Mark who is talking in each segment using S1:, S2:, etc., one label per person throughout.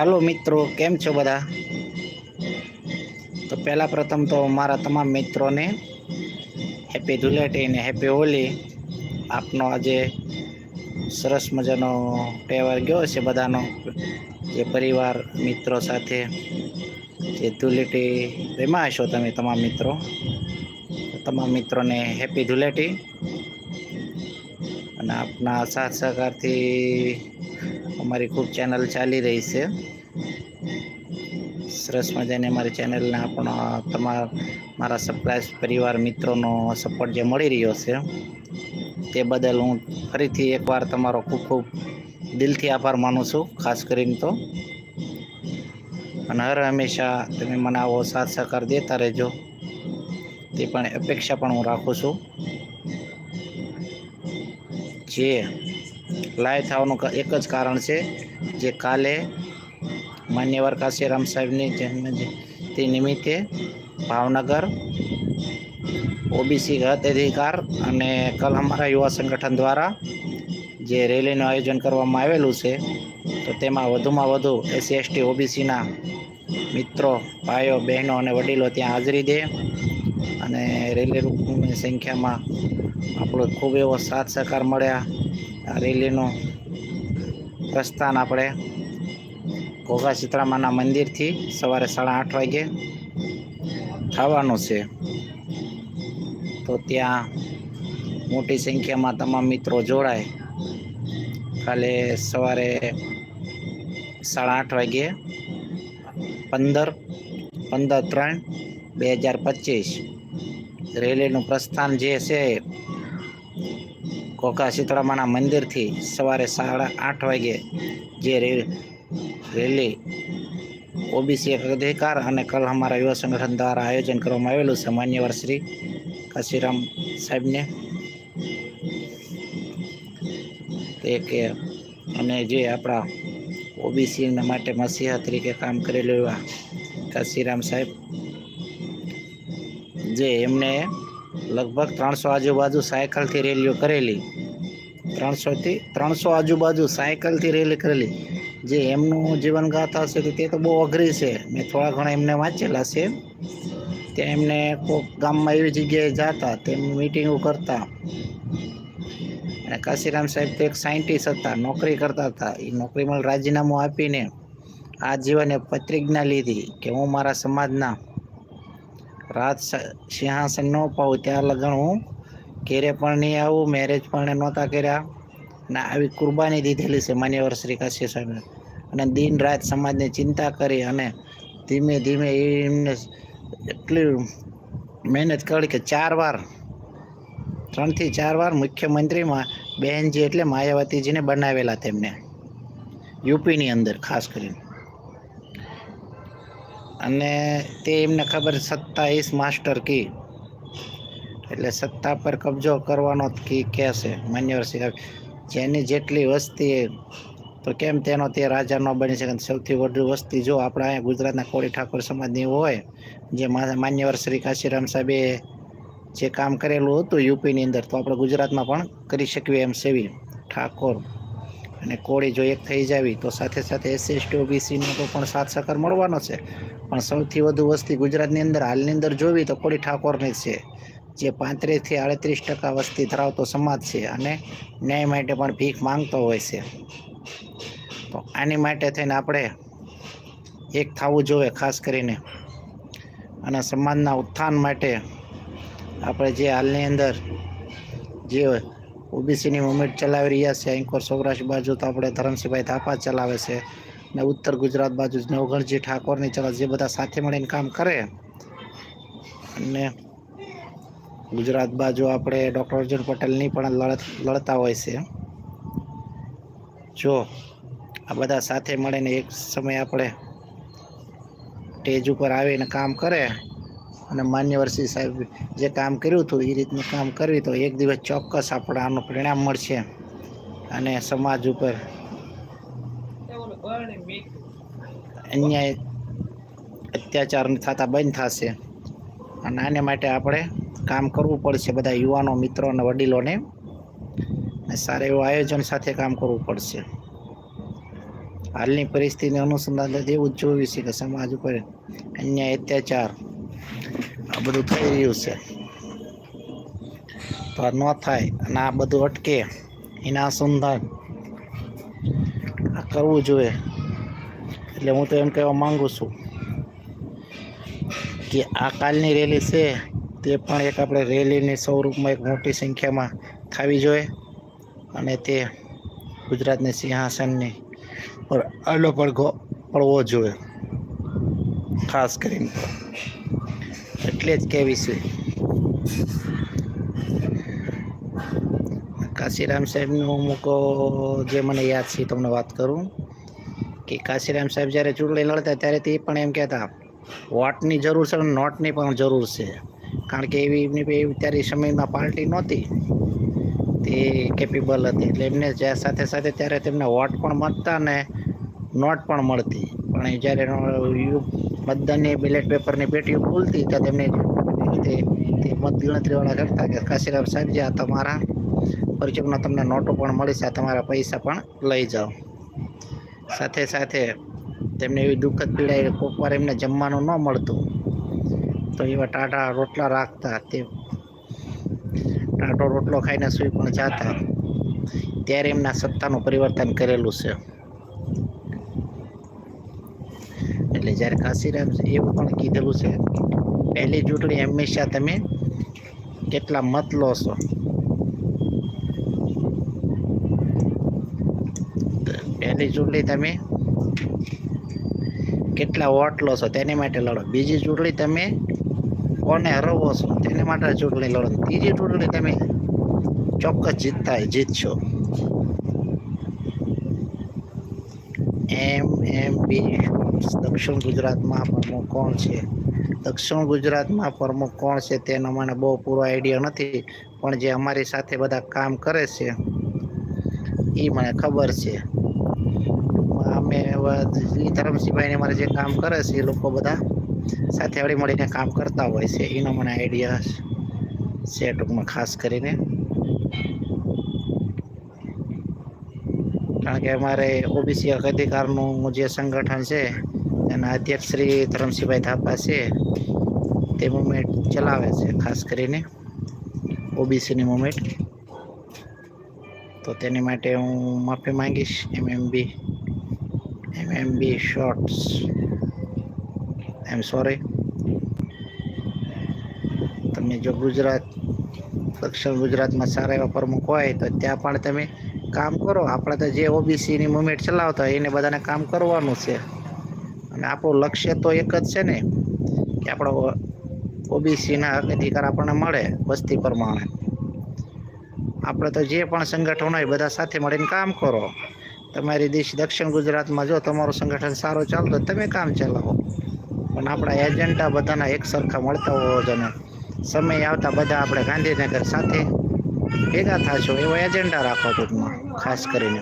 S1: હાલો મિત્રો, કેમ છો બધા? તો પહેલાં પ્રથમ તો મારા તમામ મિત્રોને હેપી ધુલેટી અને હેપી હોલી આપનો આજે સરસ મજાનો તહેવાર ગયો છે બધાનો. જે પરિવાર, મિત્રો સાથે જે ધુલેટી રમ્યા હશો તમે તમામ મિત્રો. તમામ મિત્રોને હેપી ધુલેટી અને આપના સાથ સહકારથી અમારી ખૂબ ચેનલ ચાલી રહી છે. સરસ મજાની અમારી ચેનલને પણ તમારા, મારા સપ્લાય પરિવાર મિત્રોનો સપોર્ટ જે મળી રહ્યો છે, તે બદલ હું ફરીથી એકવાર તમારો ખૂબ ખૂબ દિલથી આભાર માનું છું, ખાસ કરીને તો. અને હર હંમેશા તમે મને આવો સાથ સહકાર દેતા રહેજો. તે પણ અપેક્ષા પણ હું રાખું છું. જે લાઈવ થવાનું એક જ કારણ છે જે કાલે માન્યવર કાશીરામ સાહેબની જન્મ તે નિમિત્તે ભાવનગર ઓબીસી ગત અધિકાર અને કલ અમારા યુવા સંગઠન દ્વારા જે રેલીનું આયોજન કરવામાં આવેલું છે, તો તેમાં વધુમાં વધુ એસસી, એસટી, ઓબીસીના મિત્રો, ભાઈઓ, બહેનો અને વડીલો ત્યાં હાજરી દે અને રેલી રૂપની સંખ્યામાં આપણો ખૂબ એવો સાથ સહકાર મળ્યા. રેલીનું પ્રસ્થાન આપણે ઘોઘા સીતળામાના મંદિરથી સવારે સાડા આઠ વાગે થવાનું છે. તો ત્યાં મોટી સંખ્યામાં તમામ મિત્રો જોડાય. કાલે સવારે સાડા આઠ વાગે પંદર પંદર ત્રણ, બે હજાર પચીસ. રેલીનું પ્રસ્થાન જે છે કોકા શીતળામાના મંદિરથી સવારે સાડા આઠ વાગે જે રેલી ઓબીસી અધિકાર અને કલ અમારા યુવા સંગઠન દ્વારા આયોજન કરવામાં આવેલું છે. માન્યવર શ્રી કાશીરામ સાહેબને કે અને જે આપણા ઓબીસીના માટે મસીહા તરીકે કામ કરેલું એવા કાશીરામ સાહેબ, જે એમને લગભગ ત્રણસો આજુબાજુ સાયકલથી રેલીઓ કરેલી. ત્રણસોથી, ત્રણસો આજુબાજુ સાયકલથી રેલી કરેલી. જે એમનું જીવનગાથા છે તો તે બહુ અઘરી છે. મેં થોડા ઘણા એમને વાંચેલા છે. ત્યાં એમને કોઈક ગામમાં એવી જગ્યાએ જતા તેમની મિટિંગો કરતા. અને કાશીરામ સાહેબ તો એક સાયન્ટિસ્ટ હતા, નોકરી કરતા હતા. એ નોકરીમાં રાજીનામું આપીને આ જીવને પ્રતિજ્ઞા લીધી કે હું મારા સમાજના રાજ સિંહાસન ન પાઉં ત્યાં લગન હું. ઘેરે પણ નહીં આવું મેરેજ પણ નહોતા કર્યા. અને આવી કુરબાની દીધેલી છે માન્યવર શ્રી કાશી સાહેબે. અને દિન રાત સમાજની ચિંતા કરી અને ધીમે ધીમે એમને એટલી મહેનત કરી કે ચાર વાર, ત્રણથી ચાર વાર મુખ્યમંત્રીમાં બહેનજી એટલે માયાવતીજીને બનાવેલા તેમને યુપીની અંદર, ખાસ કરીને. અને તે એમને ખબર સત્તા ઇસ માસ્ટર કી. એટલે સત્તા પર કબજો કરવાનો કી કે છે, માન્યવર સિંહ જેની જેટલી વસ્તી તો કેમ તેનો તે રાજા ન બની શકે? સૌથી વધુ વસ્તી જો આપણા અહીંયા ગુજરાતના કોળી ઠાકોર સમાજની હોય, જે માન્યવર શ્રી કાશીરામ સાહેબે જે કામ કરેલું હતું યુપીની અંદર, તો આપણે ગુજરાતમાં પણ કરી શકીએ એમ સેવી ઠાકોર. અને કોળી જો એક થઈ જાવી, તો સાથે સાથે એસસી એસટી ઓબીસીનો તો પણ સાથ સહકાર મળવાનો છે. પણ સૌથી વધુ વસ્તી ગુજરાતની અંદર, હાલની અંદર જોવી તો કોળી ઠાકોરની છે. જે પાંત્રીસથી આડત્રીસ ટકા વસ્તી ધરાવતો સમાજ છે અને ન્યાય માટે પણ ભીખ માંગતો હોય છે. તો આની માટે થઈને આપણે એક થવું જોઈએ ખાસ કરીને. અને સમાજના ઉત્થાન માટે આપણે જે હાલની અંદર જે ઓબીસીની મુવમેન્ટ ચલાવી રહ્યા છે. અંકોર સૌરાષ્ટ્ર બાજુ તો આપણે ધરમસિંહભાઈ થાપા ચલાવે છે ને ઉત્તર ગુજરાત બાજુ નવગણજી ઠાકોરની ચલાવે જે બધા સાથે મળીને કામ કરે. અને ગુજરાત બાજુ આપણે ડૉક્ટર અર્જુન પટેલની પણ લડત, લડતા હોય છે. જો આ બધા સાથે મળીને એક સમય આપણે સ્ટેજ ઉપર આવીને કામ કરે અને માન્યવરસિંહ સાહેબ જે કામ કર્યું હતું એ રીતનું કામ કરવી તો એક દિવસ ચોક્કસ આપણે આનું પરિણામ મળશે. અને સમાજ ઉપર અન્યાય, અત્યાચાર થતા બંધ થશે. અને આને માટે આપણે કામ કરવું પડશે બધા યુવાનો, મિત્રો અને વડીલોને. સારા એવું આયોજન સાથે કામ કરવું પડશે. હાલની પરિસ્થિતિને અનુસંધાન એવું જ જોયું છે કે સમાજ ઉપર અન્યાય, અત્યાચાર આ બધું થઈ રહ્યું છે. તો ન થાય અને આ બધું અટકે, એના સંધાન આ કરવું જોઈએ. એટલે હું તો એમ કહેવા માંગુ છું કે આ કાલની રેલી છે તે પણ એક આપણે રેલીની સ્વરૂપમાં એક મોટી સંખ્યામાં થવી જોઈએ અને તે ગુજરાતની સિંહાસનની પર આલો પડઘો પડવો જોઈએ, ખાસ કરીને. એટલે જ કહેવીશું. કાશીરામ સાહેબનું અમુક જે મને યાદ છે, તમને વાત કરું. કે કાશીરામ સાહેબ જ્યારે ચૂંટણી લડતા ત્યારે તે પણ એમ કહેતા, વોટની જરૂર છે અને નોટની પણ જરૂર છે. કારણ કે એવી, એમની ત્યારે સમયમાં પાર્ટી નહોતી. તે કેપેબલ હતી. એટલે એમને સાથે સાથે ત્યારે તેમને વોટ પણ મળતા ને નોટ પણ મળતી. પણ જ્યારે મતદાનની બેલેટ પેપરની પેટીઓ ખુલતી ત્યાં તેમને તે તે મતગણતરીવાળા કરતા કે કાશીરામ સાહેબ જે આ તમારા પરિચયમાં તમને નોટો પણ મળી છે આ તમારા પૈસા પણ લઈ જાઓ. સાથે સાથે તેમને એવી દુઃખદ પીડા એ કોક વાર એમને જમવાનું ન મળતું, તો એવા ટાટા રોટલા રાખતા તે ટાટો રોટલો ખાઈને સૂઈ પણ જાતા. ત્યારે એમના સત્તાનું પરિવર્તન કરેલું છે. એટલે જ્યારે કાશીરામ એવું પણ કીધેલું છે, પહેલી ચૂંટણી હંમેશા તમે કેટલા મત લો છો? પહેલી ચૂંટણી તમે કેટલા વોટ લો છો? તેની માટે લડો. બીજી ચૂંટણી તમે કોને હરવો છો? તેની માટે ચૂંટણી લડો. ત્રીજી ચૂંટણી તમે ચોક્કસ જીતતા જીતશો. એમ એમ, બી દક્ષિણ ગુજરાતમાં પ્રમુખ કોણ છે? દક્ષિણ ગુજરાતમાં પ્રમુખ કોણ છે તેનો મને બહુ પૂરો આઈડિયા નથી, પણ જે અમારી સાથે બધા કામ કરે છે એ મને ખબર છે. અમે ધરમસિંહભાઈને અમારે જે કામ કરે છે એ લોકો બધા સાથે હળી મળીને કામ કરતા હોય છે. એનો મને આઈડિયા છે ટૂંકમાં ખાસ કરીને. કારણ કે અમારે ઓબીસી અધિકારનું જે સંગઠન છે, એના અધ્યક્ષ શ્રી ધરમસિંહભાઈ થાપા છે, તે મુમેન્ટ ચલાવે છે, ખાસ કરીને ઓબીસીની મુમેન્ટ તો તેની માટે હું માફી માંગીશ, MMB MMB shorts. I am sorry તમે જો ગુજરાત દક્ષિણ ગુજરાતમાં સારા એવા પ્રમુખ હોય તો ત્યાં પણ તમે કામ કરો. આપણે તો જે ઓબીસીની મુવમેન્ટ ચલાવતા હોય એને બધાને કામ કરવાનું છે. અને આપણું લક્ષ્ય તો એક જ છે ને, કે આપણો ઓબીસીના હક અધિકાર આપણને મળે વસ્તી પ્રમાણે. આપણે તો જે પણ સંગઠન હોય બધા સાથે મળીને કામ કરો. તમારી દેશ દક્ષિણ ગુજરાતમાં જો તમારું સંગઠન સારું ચાલતું તમે કામ ચલાવો. પણ આપણા એજન્ડા બધાના એક સરખા મળતા હોવો જોઈએ. સમય આવતા બધા આપણે ગાંધીનગર સાથે ભેગા થશો, એવો એજન્ડા રાખો ટૂંકમાં, ખાસ કરીને.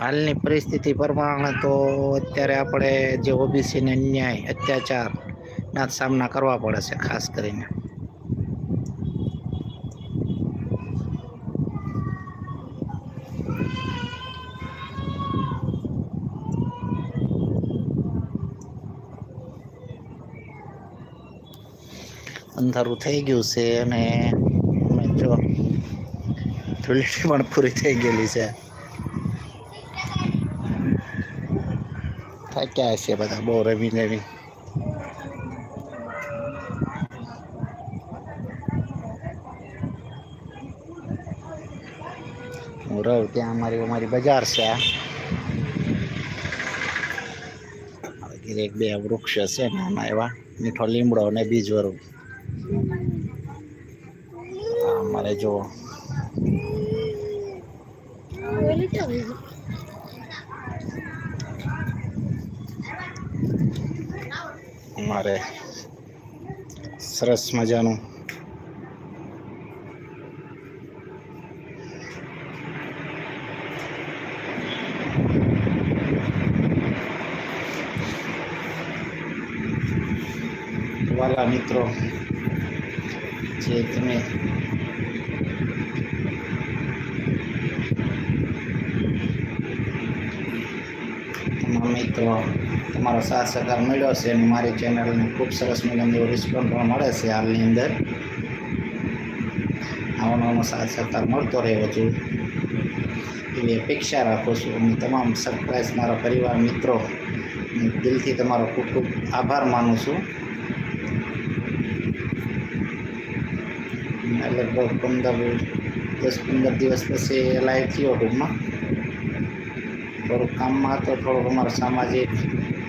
S1: હાલની પરિસ્થિતિ પ્રમાણે તો અત્યારે આપણે જે ઓબીસીને અન્યાય અત્યાચારના સામના કરવા પડે છે, ખાસ કરીને. અંધારું થઈ ગયું છે અને અમે જો ધૂળેટી પણ પૂરી થઈ ગયેલી છે. થાક્યા છે બધા? બહુ રમી રમી. હું રહું ત્યાં અમારી અમારી બજાર છે. એક બે વૃક્ષ છે નાના એવા. મીઠો લીમડો અને બીજવરું. આ જુઓ મારે સરસ મજાનું વાલા મિત્રો. છીએ તમે. તમામ મિત્રો, તમારો સાથ સહકાર મળ્યો છે અને મારી ચેનલને ખૂબ સરસ મજાનો એવો રિસ્પોન્સ પણ મળે છે હાલની અંદર. આવો નવો સાથ સહકાર મળતો રહે હજુ એવી અપેક્ષા રાખું છું અને તમામ સરપ્રાઈઝ મારા પરિવાર મિત્રો દિલથી તમારો ખૂબ ખૂબ આભાર માનું છું. લગભગ પંદર, દસ, પંદર દિવસ પછી લાઈવ થયો રૂમમાં. થોડુંક કામમાં હતો, થોડુંક અમારો સામાજિક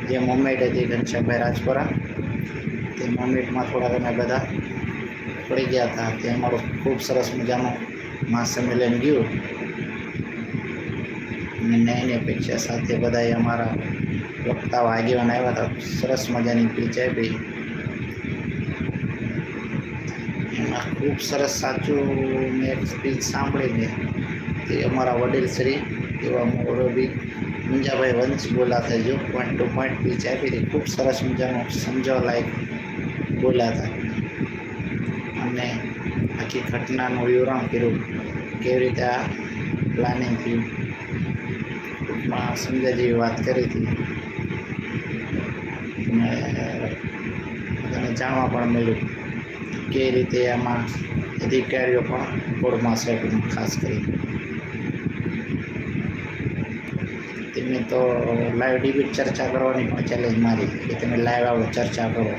S1: જે મુવમેન્ટ હતી ઘનશ્યામભાઈ રાજપરા, તે મુવમેન્ટમાં થોડાક અમે બધા પડી ગયા હતા. તે અમારું ખૂબ સરસ મજાનું મહાસંમેલન ગયું. અને નહીં અપેક્ષા સાથે બધાએ અમારા વક્તાઓ, આગેવાન આવ્યા હતા. સરસ મજાની પીચ આપી. એમાં ખૂબ સરસ સાચું મેં સ્પીચ સાંભળીને તે અમારા વડીલ શ્રી એવા મોરબી મુંજાભાઈ વંશ બોલાતા જો. પોઈન્ટ ટુ પોઈન્ટ સ્પીચ આપી ખૂબ સરસ મજાનું સમજવા લાયક બોલાતા અને આખી ઘટનાનું વિવરણ કર્યું. કેવી રીતે આ પ્લાનિંગ થયું. ટૂંકમાં સમજ્યા જેવી વાત કરી હતી. અને બધાને જાણવા પણ મળ્યું. કે રીતે આમાં અધિકારીઓ પણ કોર્ટમાં છે, ખાસ કરી તેમને તો લાઈવ ડિબેટ ચર્ચા કરવાની પણ ચેલેન્જ મારી કે તમે લાઈવ આવો, ચર્ચા કરો.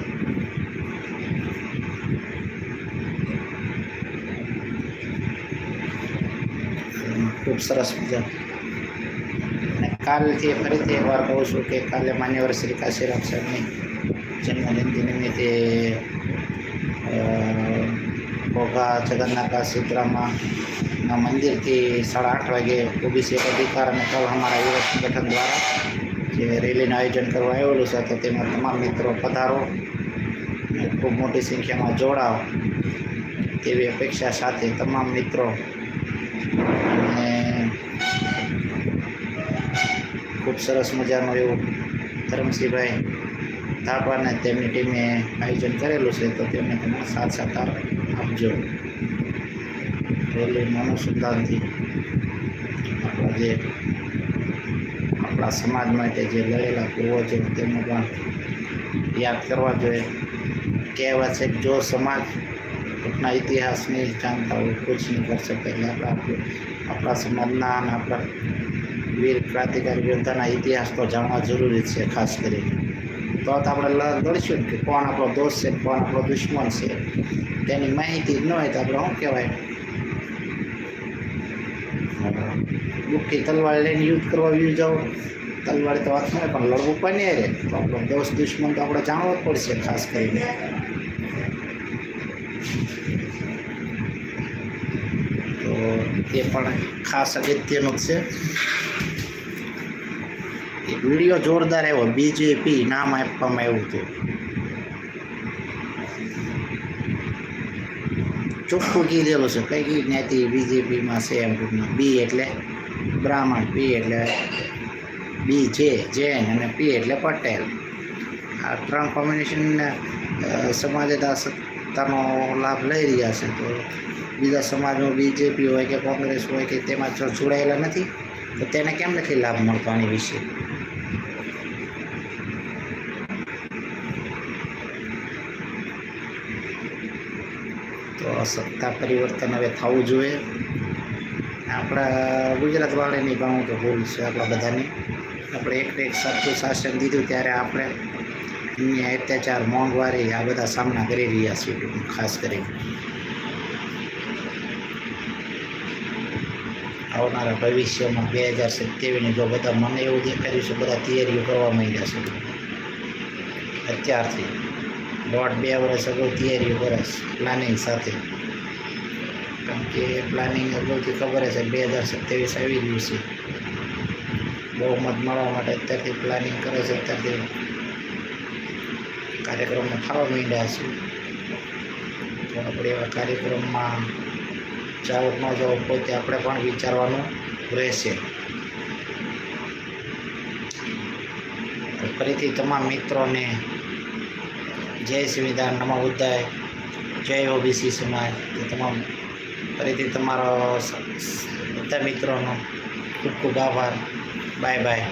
S1: ખૂબ સરસ મજા. અને કાલથી ફરીથી એકવાર કહું છું કે કાલે માન્યવર શ્રી કાશીરામ સાહેબની જન્મજયંતિ નિમિત્તે ઘોઘા જગન્નાથ સુત્રામાં મંદિરથી સાડા આઠ વાગે ઓબીસી અધિકાર અને કલ અમારા યુવક સંગઠન દ્વારા જે રેલીનું આયોજન કરવા આવેલું છે, તો તેમાં તમામ મિત્રો પધારો ખૂબ મોટી સંખ્યામાં જોડાઓ તેવી અપેક્ષા સાથે તમામ મિત્રો અને ખૂબ સરસ મજાનું એવું ધરમસિંહભાઈ થાપાને તેમની ટીમે આયોજન કરેલું છે, તો તેમને તમે સાથ સહકાર આપજો. રેલીના અનુસંધાનથી આપણા જે, આપણા સમાજ માટે જે લડેલા પૂર્વજો તેમને પણ યાદ કરવા જોઈએ. કહેવત છે કે જો સમાજ આપણા ઇતિહાસ નહીં જાણતા હોય, કુછ નહીં કરી શકે એટલે આપણા આપણા સમાજના અને આપણા વીર ક્રાંતિકારી યોદ્ધાના ઇતિહાસ તો જાણવા જરૂરી છે, ખાસ કરીને. તો આપણે લડશું કે કોણ આપણો દોસ્ત છે કોણ આપણો દુશ્મન છે. તેની માહિતી ન હોય તો આપણે શું કહેવાય? દુઃખી તલવાર લઈને યુદ્ધ કરવા વ્યૂ જાઓ. તલવાર તો વાત નહીં પણ લડવું પણ નહીં રહે તો આપણો દોસ્ત દુશ્મન તો આપણે જાણવો જ પડશે ખાસ કરીને. તો એ પણ ખાસ અગત્યનું છે. વીડિયો જોરદાર આવ્યો. બીજેપી નામ આપવામાં આવ્યું હતું. ચોખ્ખું કીધેલું છે. કઈ કઈ જ્ઞાતિ બીજેપીમાં છે એમ ટૂંકમાં? બી એટલે બ્રાહ્મણ પી એટલે બી જે જૈન અને પી એટલે પટેલ. આ ત્રણ કોમ્બિનેશન સમાજે સત્તાનો લાભ લઈ રહ્યા છે. તો બીજા સમાજમાં બીજેપી હોય કે કોંગ્રેસ હોય કે તેમાં જોડાયેલા નથી, તો તેને કેમ નથી લાભ મળતો આની વિશે? સત્તા પરિવર્તન હવે થવું જોઈએ. આપણા ગુજરાત વાળાની પણ તો ભૂલ છે આપણા બધાની. આપણે એક એક સાચું શાસન દીધું ત્યારે આપણે અન્ય અત્યાચાર, મોંઘવારી, આ બધા સામના કરી રહ્યા છીએ ખાસ કરીને. આવનારા ભવિષ્યમાં બે હજાર સત્યાવીસની જો બધા મને એવું દેખાડ્યું છે બધા તૈયારીઓ કરવા માંડ્યા છે. અત્યારથી દોઢ બે વર્ષ અગાઉ તૈયારીઓ કરે છે પ્લાનિંગ સાથે. કારણ કે પ્લાનિંગ અગાઉથી ખબર છે બે હજાર સત્યાવીસ આવી ગયું છે. બહુમત મળવા માટે અત્યારથી પ્લાનિંગ કરે છે અત્યારથી. કાર્યક્રમો થવા માંડ્યા છે. તો આપણે એવા કાર્યક્રમમાં જાવ ન જાવ પોતે આપણે પણ વિચારવાનું રહેશે. ફરીથી તમામ મિત્રોને જય સંવિધાન નમો ઉદય જય ઓબીસી સમાજ. તો તમામ ફરીથી તમારો બધા મિત્રોનો ખૂબ ખૂબ આભાર. Bye bye.